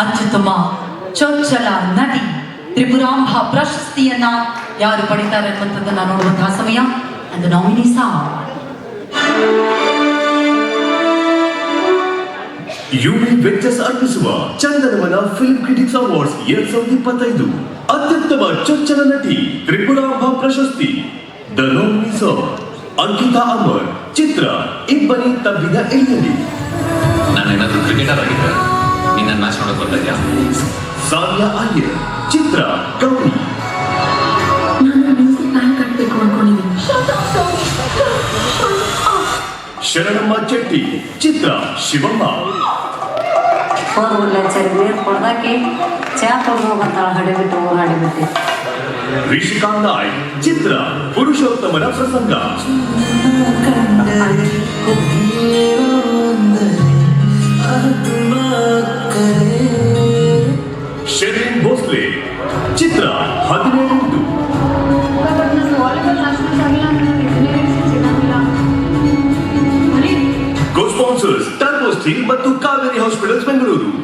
ಅತ್ಯುತ್ತಮ ಚೊಚ್ಚಲ ನಟಿ ತ್ರಿಪುರಾಂಬ ಪ್ರಶಸ್ತಿಯನ್ನ ಯಾರು ಪಡಿತಾರೆ ಅನ್ನುವಂಥದ್ದನ್ನ ನೋಡುವಂತಹ ಸಮಯ. ಅಂಡ್ ನಾಮಿನೀಸ್ ಯುವಿ ವೆಂಚರ್ಸ್ ಅರ್ಪಿಸುವ ಚಂದನವನ ಫಿಲ್ಮ್ ಕ್ರಿಟಿಕ್ಸ್ ಅವಾರ್ಡ್ಸ್ ಎರಡ್ ಸಾವಿರದ ಇಪ್ಪತ್ತೈದು. ಅತ್ಯುತ್ತಮ ಚೊಚ್ಚಲ ನಟಿ ತ್ರಿಪುರಾಂಬ ಪ್ರಶಸ್ತಿ. ದ ನೋಮಿನೀಸ್ ಅಂಕಿತಾ ಅಮರ್ ಚಿತ್ರ ಇಬ್ಬನಿ ತಬ್ಬಿದ ಎಲ್ಲಿ ನಾನೇನಾದ್ರೂ ಕ್ರಿಕೆಟರ್ ಆಗಿದ್ದೆ ನಿನ್ನ ಮ್ಯಾಚ್ ನೋಡಕ್ ಬರ್ತಾ ಇದ್ಯಾ ಸಾನಿಯಾ ಅಯ್ಯರ್ ಚಿತ್ರ ಗೌರಿ. ನಾನು ಮ್ಯೂಸಿಕ್ ಬ್ಯಾಂಡ್ ಕಟ್ಟಬೇಕು ಅನ್ಕೊಂಡಿದ್ದೀನಿ. ಶರಣಮ್ಮ ಚೆಟ್ಟಿ ಚಿತ್ರ ಶಿವಮ್ಮ. ಹೋದ್ಬಿಡ್ಲ ಸರಿ ನೀರು ಕೊಡ್ದಾಕಿ ಚಾ ಹೋಗಂತಾಳ ಹಡಿಬಿಟ್ಟು ಹಾಡಿಬಿಟ್ಟು. ರಿಷಿಕಾ ನಾಯ್ ಚಿತ್ರ ಪುರುಷೋತ್ತಮನ ಪ್ರಸಂಗ. ಶೆರಿನ್ ಭೋಸ್ಲೆ ಚಿತ್ರ ಹದಿನೇಳು. ಕೋ ಸ್ಪಾನ್ಸರ್ಸ್ ಟರ್ಬೋ ಸ್ಟೀಲ್ ಮತ್ತು ಕಾವೇರಿ ಹಾಸ್ಪಿಟಲ್ಸ್ ಬೆಂಗಳೂರು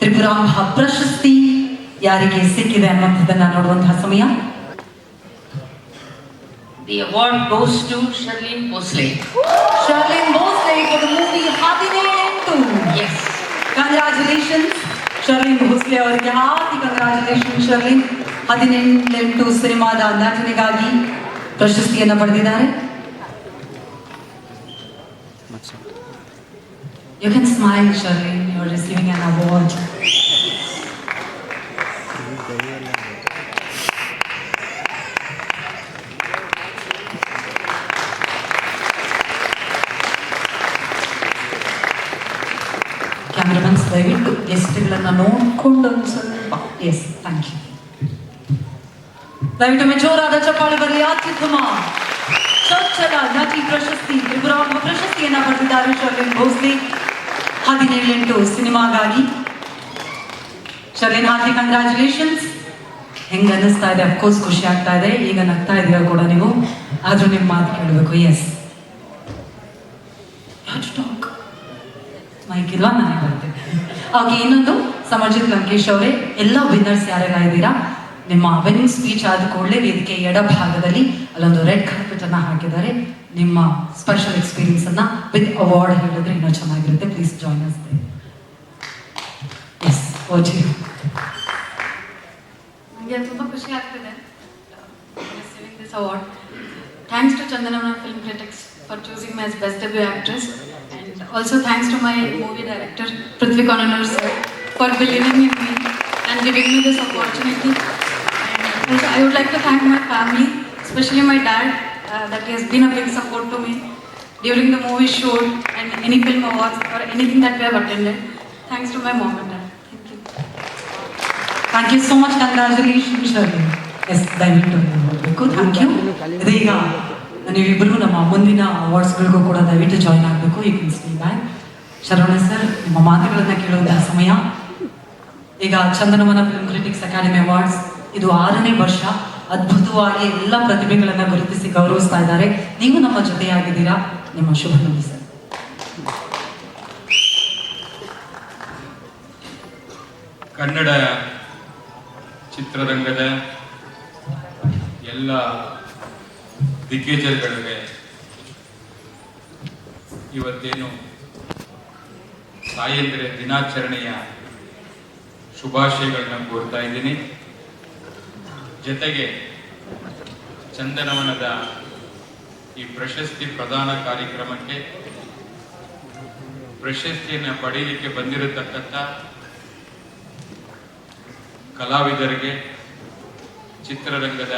ತ್ರಿಪುರಾಂಬ ಪ್ರಶಸ್ತಿ ಯಾರಿಗೆ ಸಿಕ್ಕಿದೆ ಅನ್ನುವಂಥದ್ದನ್ನ ನೋಡುವಂತಹ ಸಮಯ. The award goes to Charlene Bosley. Sharlin Bhosle for the movie Hadinelentu Yes. Congratulations Sharlin Bhosle ಅವರಿಗೆ. ಹಾರ್ಟಿ ಕಂಗ್ರಾಚುಲೇಷನ್ ಶರ್ಲಿನ್ ಹದಿನೆಂಟು ಸಿನಿಮಾದ ನಟನೆಗಾಗಿ ಪ್ರಶಸ್ತಿಯನ್ನು ಪಡೆದಿದ್ದಾರೆ. You can smile Sharlin you are receiving an award cameramans ದಯವಿಟ್ಟು ಗೆಸ್ಟ್ಗಳನ್ನು ನೋಡಿಕೊಂಡು ಒಂದು ಸ್ವಲ್ಪ ಎಸ್ ಥ್ಯಾಂಕ್ ಯು ದಯವಿಟ್ಟು ಒಮ್ಮೆ ಜೋರಾದ ಚಪ್ಪಾಳೆ ಬರಲಿ ಅತ್ಯುತ್ತಮ ಚೊಚ್ಚಲ ನಟಿ ಪ್ರಶಸ್ತಿ ತ್ರಿಪುರಾಂಬ ಪ್ರಶಸ್ತಿಯನ್ನ ಪಡೆದಿದ್ದಾರೆ ಶರ್ಲಿನ್ ಭೋಸ್ಲೆ ಹದಿನೇಳೆಂಟು ಸಿನಿಮಾಗಾಗಿ. ಶರೀನ್ ಹಾರ್ಟಿ ಕಂಗ್ರ್ಯಾಚುಲೇಷನ್ಸ್ ಹೆಂಗ ಅನ್ನಿಸ್ತಾ ಇದೆ? ಅಫ್ಕೋರ್ಸ್ ಖುಷಿ ಆಗ್ತಾ ಇದೆ. ಈಗ ನಗ್ತಾ ಇದೀರ ಕೂಡ ನೀವು? ಆದ್ರೂ ನಿಮ್ಮ ಮಾತು ಕೇಳಬೇಕು. ಎಸ್ ಟಾಕ್ ಮೈಕ್ ಇಲ್ವಾ ನನಗೆ ಬರುತ್ತೆ ಓಕೆ ಇನ್ನೊಂದು. ಸಮರ್ಜಿತ್ ಲಂಕೇಶ್ ಅವರೇ, ಎಲ್ಲ ವಿನ್ನರ್ಸ್ ಯಾರೆಲ್ಲ ಇದ್ದೀರಾ? ನಿಮ್ಮ ವಿನ್ನಿಂಗ್ ಸ್ಪೀಚ್ ಆದ ಕೂಡಲೇ ವೇದಿಕೆ ಎಡಭಾಗದಲ್ಲಿ ಅಲ್ಲೊಂದು ರೆಡ್ ಕಾರ್ಪೆಟ್ ಅನ್ನ ಹಾಕಿದ್ದಾರೆ. ನಿಮ್ಮ ಸ್ಪೆಷಲ್ ಎಕ್ಸ್ಪೀರಿಯನ್ಸ್ ಅನ್ನ ವಿತ್ ಅವಾರ್ಡ್ ಹೇಳಿದ್ರೆ ಇನ್ನೂ ಚೆನ್ನಾಗಿರುತ್ತೆ ಪ್ಲೀಸ್ ಜಾಯ್ನ್ ಅಸ್ ಎಸ್ ಓಜಿ ನನಗೆ ತುಂಬ ಖುಷಿ ಆಗ್ತಿದೆ receiving this award thanks to Chandanavana film critics for choosing my as best debut actress and also thanks to my movie director Prithvi Konanur sir for believing in me and giving me this opportunity and also I would like to thank my family especially my dad that he has been a big support to me during the movie shoot and any film awards or anything that we have attended. Thanks to my mom and dad. Thank you. Thank you so much congratulation Sharli S ದಯವಿಟ್ಟು ಹೋಗಬೇಕು thank you ಇದೀಗ ನೀವಿಬ್ಬರು ನಮ್ಮ ಮುಂದಿನ ಅವಾರ್ಡ್ಸ್ಗಳಿಗೂ ಕೂಡ ದಯವಿಟ್ಟು join ಆಗಬೇಕು. ಈ can stay back Sharavana sir ನಿಮ್ಮ ಮಾತುಗಳನ್ನು ಕೇಳುವಂತಹ ಸಮಯ. ಈಗ Chandanavana film critics academy awards ಇದು ಆರನೇ ವರ್ಷ. ಅದ್ಭುತವಾಗಿ ಎಲ್ಲ ಪ್ರತಿಭೆಗಳನ್ನು ಗುರುತಿಸಿ ಗೌರವಿಸ್ತಾ ಇದ್ದಾರೆ. ನೀವು ನಮ್ಮ ಜೊತೆಯಾಗಿದ್ದೀರಾ? ನಿಮ್ಮ ಶುಭ ನಂದಿ ಸರ್ ಕನ್ನಡ ಚಿತ್ರರಂಗದ ಎಲ್ಲ ದಿಗ್ಗಜರುಗಳಿಗೆ ಇವತ್ತೇನು ತಾಯಂದಿರ ದಿನಾಚರಣೆಯ ಶುಭಾಶಯಗಳನ್ನ ಕೋರ್ತಾ ಇದ್ದೀನಿ. ಜೊತೆಗೆ ಚಂದನವನದ ಈ ಪ್ರಶಸ್ತಿ ಪ್ರದಾನ ಕಾರ್ಯಕ್ರಮಕ್ಕೆ ಪ್ರಶಸ್ತಿಯನ್ನು ಪಡೀಲಿಕ್ಕೆ ಬಂದಿರತಕ್ಕಂಥ ಕಲಾವಿದರಿಗೆ ಚಿತ್ರರಂಗದ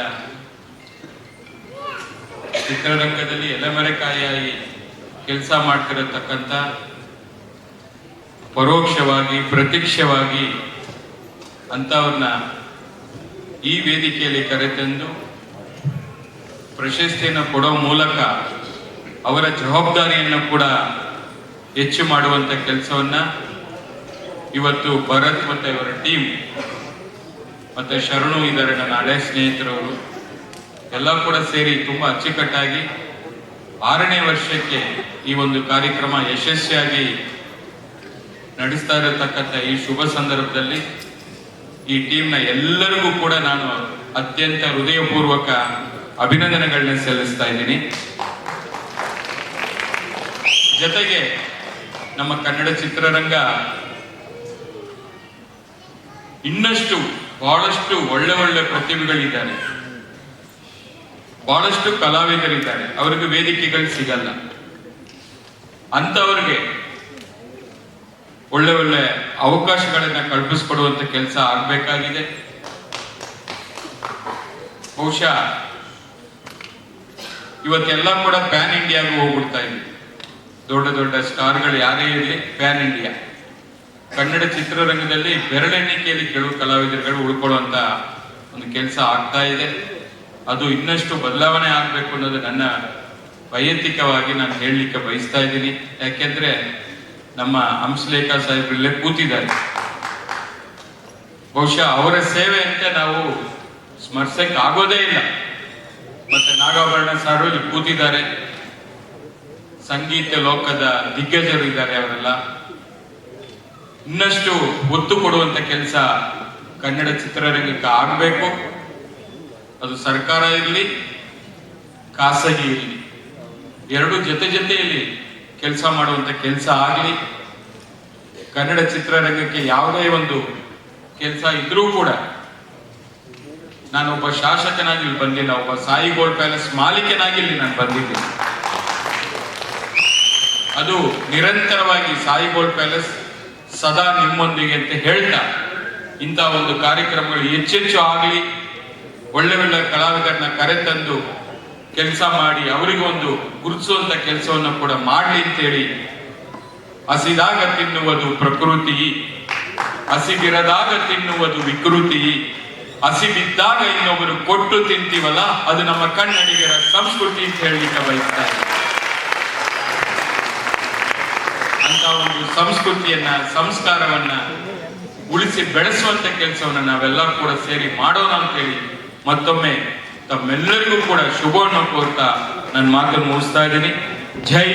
ಚಿತ್ರರಂಗದಲ್ಲಿ ಎಲೆಮರೆಕಾಯಿಯಾಗಿ ಕೆಲಸ ಮಾಡ್ತಿರತಕ್ಕಂಥ ಪರೋಕ್ಷವಾಗಿ, ಪ್ರತ್ಯಕ್ಷವಾಗಿ ಅಂಥವ್ರನ್ನ ಈ ವೇದಿಕೆಯಲ್ಲಿ ಕರೆತಂದು ಪ್ರಶಸ್ತಿಯನ್ನು ಕೊಡೋ ಮೂಲಕ ಅವರ ಜವಾಬ್ದಾರಿಯನ್ನು ಕೂಡ ಹೆಚ್ಚು ಮಾಡುವಂಥ ಕೆಲಸವನ್ನು ಇವತ್ತು ಭರತ್ ಮತ್ತು ಇವರ ಟೀಮ್ ಮತ್ತು ಶರಣು ಇದ್ದಾರೆ ನನ್ನ ಹಳೆ ಸ್ನೇಹಿತರವರು. ಎಲ್ಲ ಕೂಡ ಸೇರಿ ತುಂಬ ಅಚ್ಚುಕಟ್ಟಾಗಿ ಆರನೇ ವರ್ಷಕ್ಕೆ ಈ ಒಂದು ಕಾರ್ಯಕ್ರಮ ಯಶಸ್ವಿಯಾಗಿ ನಡೆಸ್ತಾ ಇರತಕ್ಕಂಥ ಈ ಶುಭ ಸಂದರ್ಭದಲ್ಲಿ ಈ ಟೀಮ್ನ ಎಲ್ಲರಿಗೂ ಕೂಡ ನಾನು ಅತ್ಯಂತ ಹೃದಯಪೂರ್ವಕ ಅಭಿನಂದನೆಗಳನ್ನ ಸಲ್ಲಿಸ್ತಾ ಇದ್ದೀನಿ. ಜೊತೆಗೆ ನಮ್ಮ ಕನ್ನಡ ಚಿತ್ರರಂಗ ಇನ್ನಷ್ಟು ಬಹಳಷ್ಟು ಒಳ್ಳೆ ಒಳ್ಳೆ ಪ್ರತಿಭೆಗಳಿದ್ದಾರೆ ಬಹಳಷ್ಟು ಕಲಾವಿದರಿದ್ದಾರೆ. ಅವರಿಗೆ ವೇದಿಕೆಗಳು ಸಿಗಲ್ಲ. ಅಂತವ್ರಿಗೆ ಒಳ್ಳೆ ಒಳ್ಳೆ ಅವಕಾಶಗಳನ್ನ ಕಲ್ಪಿಸಿಕೊಡುವಂತ ಕೆಲಸ ಆಗ್ಬೇಕಾಗಿದೆ. ಬಹುಶಃ ಇವತ್ತೆಲ್ಲ ಕೂಡ ಪ್ಯಾನ್ ಇಂಡಿಯಾಗೂ ಹೋಗ್ಬಿಡ್ತಾ ಇದ್ವಿ ದೊಡ್ಡ ದೊಡ್ಡ ಸ್ಟಾರ್ಗಳು ಯಾರೇ ಇರಲಿ ಪ್ಯಾನ್ ಇಂಡಿಯಾ. ಕನ್ನಡ ಚಿತ್ರರಂಗದಲ್ಲಿ ಬೆರಳೆಣಿಕೆಯಲ್ಲಿ ಕೆಲವು ಕಲಾವಿದರುಗಳು ಉಳ್ಕೊಳ್ಳುವಂತ ಒಂದು ಕೆಲಸ ಆಗ್ತಾ ಇದೆ. ಅದು ಇನ್ನಷ್ಟು ಬದಲಾವಣೆ ಆಗ್ಬೇಕು ಅನ್ನೋದು ನನ್ನ ವೈಯಕ್ತಿಕವಾಗಿ ನಾನು ಹೇಳಲಿಕ್ಕೆ ಬಯಸ್ತಾ ಇದ್ದೀನಿ. ಯಾಕೆಂದ್ರೆ ನಮ್ಮ ಹಂಸಲೇಖ ಸಾಹೇಬ್ರಲ್ಲೇ ಕೂತಿದ್ದಾರೆ. ಬಹುಶಃ ಅವರ ಸೇವೆ ಅಂತ ನಾವು ಸ್ಮರಿಸಕ್ ಆಗೋದೇ ಇಲ್ಲ. ಮತ್ತೆ ನಾಗಾಭರಣ ಸಾರು ಇಲ್ಲಿ ಕೂತಿದ್ದಾರೆ. ಸಂಗೀತ ಲೋಕದ ದಿಗ್ಗಜರು ಇದ್ದಾರೆ ಅವರೆಲ್ಲ. ಇನ್ನಷ್ಟು ಒತ್ತು ಕೊಡುವಂತ ಕೆಲಸ ಕನ್ನಡ ಚಿತ್ರರಂಗಕ್ಕೆ ಆಗಬೇಕು. ಅದು ಸರ್ಕಾರ ಇರಲಿ, ಖಾಸಗಿ ಇರಲಿ. ಎರಡು ಜೊತೆ ಜೊತೆಯಲ್ಲಿ ಕೆಲಸ ಮಾಡುವಂತ ಕೆಲಸ ಆಗಲಿ. ಕನ್ನಡ ಚಿತ್ರರಂಗಕ್ಕೆ ಯಾವುದೇ ಒಂದು ಕೆಲಸ ಇದ್ರೂ ಕೂಡ ನಾನೊಬ್ಬ ಶಾಸಕನಾಗಿ ಇಲ್ಲಿ ಬಂದಿಲ್ಲ ಒಬ್ಬ ಸಾಯಿ ಗೋಲ್ಡ್ ಪ್ಯಾಲೇಸ್ ಮಾಲೀಕನಾಗಿ ಇಲ್ಲಿ ನಾನು ಬಂದಿದ್ದೀನಿ ಅದು ನಿರಂತರವಾಗಿ ಸಾಯಿ ಗೋಲ್ಡ್ ಪ್ಯಾಲೇಸ್ ಸದಾ ನಿಮ್ಮೊಂದಿಗೆ ಅಂತ ಹೇಳ್ತಾ, ಇಂಥ ಒಂದು ಕಾರ್ಯಕ್ರಮಗಳು ಹೆಚ್ಚೆಚ್ಚು ಆಗಲಿ, ಒಳ್ಳೆ ಒಳ್ಳೆ ಕಲಾವಿದರನ್ನ ಕರೆತಂದು ಕೆಲಸ ಮಾಡಿ ಅವರಿಗೆ ಒಂದು ಗುರುತಿಸುವಂತ ಕೆಲಸವನ್ನು ಕೂಡ ಮಾಡಲಿ ಅಂತೇಳಿ ಹಸಿದಾಗ ತಿನ್ನುವುದು ಪ್ರಕೃತಿ ಹಸಿಬಿರದಾಗ ತಿನ್ನುವುದು ವಿಕೃತಿ ಹಸಿಬಿದ್ದಾಗ ಇನ್ನೊಬ್ಬರು ಕೊಟ್ಟು ತಿಂತೀವಲ್ಲ, ಅದು ನಮ್ಮ ಕನ್ನಡಿಗರ ಸಂಸ್ಕೃತಿ ಅಂತ ಹೇಳಲಿಕ್ಕೆ ಬಯಸ್ತಾರೆ. ಅಂತ ಒಂದು ಸಂಸ್ಕೃತಿಯನ್ನ, ಸಂಸ್ಕಾರವನ್ನ ಉಳಿಸಿ ಬೆಳೆಸುವಂತ ಕೆಲಸವನ್ನ ನಾವೆಲ್ಲ ಕೂಡ ಸೇರಿ ಮಾಡೋಣ ಅಂತೇಳಿ ಮತ್ತೊಮ್ಮೆ ತಮ್ಮೆಲ್ಲರಿಗೂ ಕೂಡ ಶುಭವನ್ನು ಕೋರ್ತಾ ನನ್ನ ಮಾತನ್ನು ಮುಗಿಸ್ತಾ ಇದ್ದೀನಿ. ಜೈ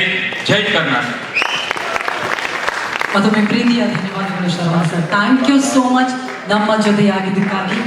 ಜೈ ಕರ್ನಾಟಕ. ಮತ್ತೊಮ್ಮೆ ಪ್ರೀತಿಯ ಧನ್ಯವಾದಗಳು Sharma sir. Thank you so much ನಮ್ಮ ಜೊತೆಯಾಗಿದ್ದಕ್ಕಾಗಿ